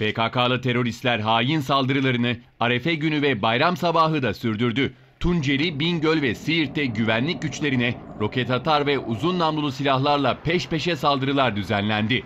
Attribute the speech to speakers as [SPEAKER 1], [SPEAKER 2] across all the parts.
[SPEAKER 1] PKK'lı teröristler hain saldırılarını Arefe günü ve bayram sabahı da sürdürdü. Tunceli, Bingöl ve Siirt'te güvenlik güçlerine roket atar ve uzun namlulu silahlarla peş peşe saldırılar düzenlendi.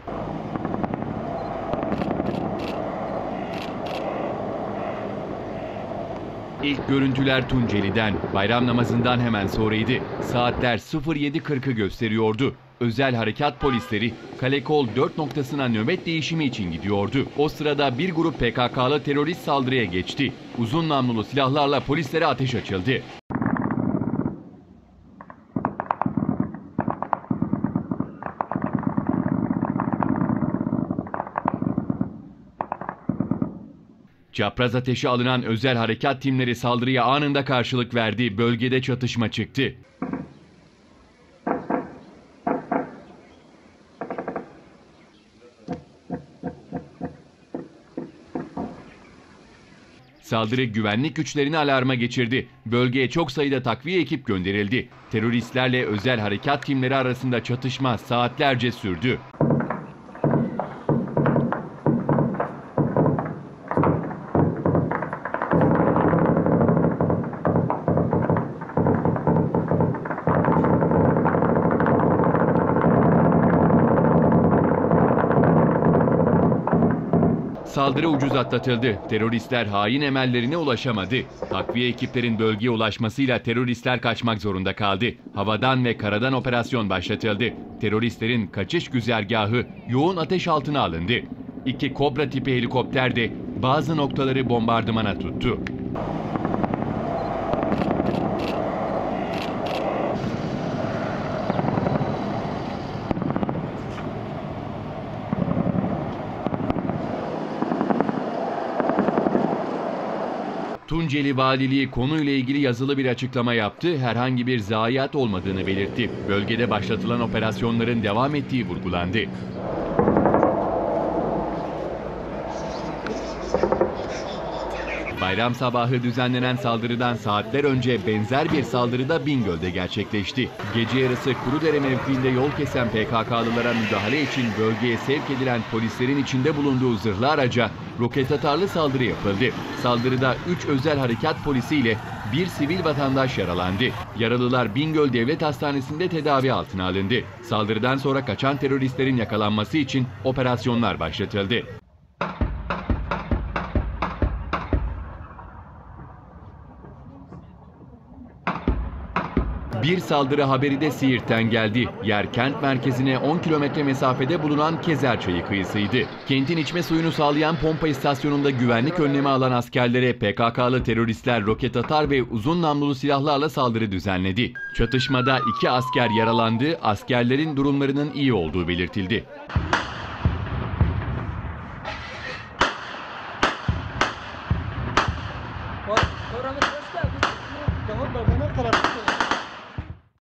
[SPEAKER 1] İlk görüntüler Tunceli'den, bayram namazından hemen sonraydı. Saatler 07.40'ı gösteriyordu. Özel harekat polisleri Kalekol 4 noktasına nöbet değişimi için gidiyordu. O sırada bir grup PKK'lı terörist saldırıya geçti. Uzun namlulu silahlarla polislere ateş açıldı. Çapraz ateşe alınan özel harekat timleri saldırıya anında karşılık verdi. Bölgede çatışma çıktı. Saldırı güvenlik güçlerini alarma geçirdi. Bölgeye çok sayıda takviye ekip gönderildi. Teröristlerle özel harekat timleri arasında çatışma saatlerce sürdü. Saldırı ucuz atlatıldı. Teröristler hain emellerine ulaşamadı. Takviye ekiplerin bölgeye ulaşmasıyla teröristler kaçmak zorunda kaldı. Havadan ve karadan operasyon başlatıldı. Teröristlerin kaçış güzergahı yoğun ateş altına alındı. İki Kobra tipi helikopter de bazı noktaları bombardımana tuttu. Tunceli Valiliği konuyla ilgili yazılı bir açıklama yaptı. Herhangi bir zayiat olmadığını belirtti. Bölgede başlatılan operasyonların devam ettiği vurgulandı. Bayram sabahı düzenlenen saldırıdan saatler önce benzer bir saldırı da Bingöl'de gerçekleşti. Gece yarısı Kurudere mevkiinde yol kesen PKK'lılara müdahale için bölgeye sevk edilen polislerin içinde bulunduğu zırhlı araca roket atarlı saldırı yapıldı. Saldırıda 3 özel harekat polisi ile bir sivil vatandaş yaralandı. Yaralılar Bingöl Devlet Hastanesi'nde tedavi altına alındı. Saldırıdan sonra kaçan teröristlerin yakalanması için operasyonlar başlatıldı. Bir saldırı haberi de Siirt'ten geldi. Yer kent merkezine 10 kilometre mesafede bulunan Kezerçayı kıyısıydı. Kentin içme suyunu sağlayan pompa istasyonunda güvenlik önlemi alan askerlere PKK'lı teröristler roket atar ve uzun namlulu silahlarla saldırı düzenledi. Çatışmada iki asker yaralandı, askerlerin durumlarının iyi olduğu belirtildi.
[SPEAKER 2] Oranı göster. Tamam da bana karar.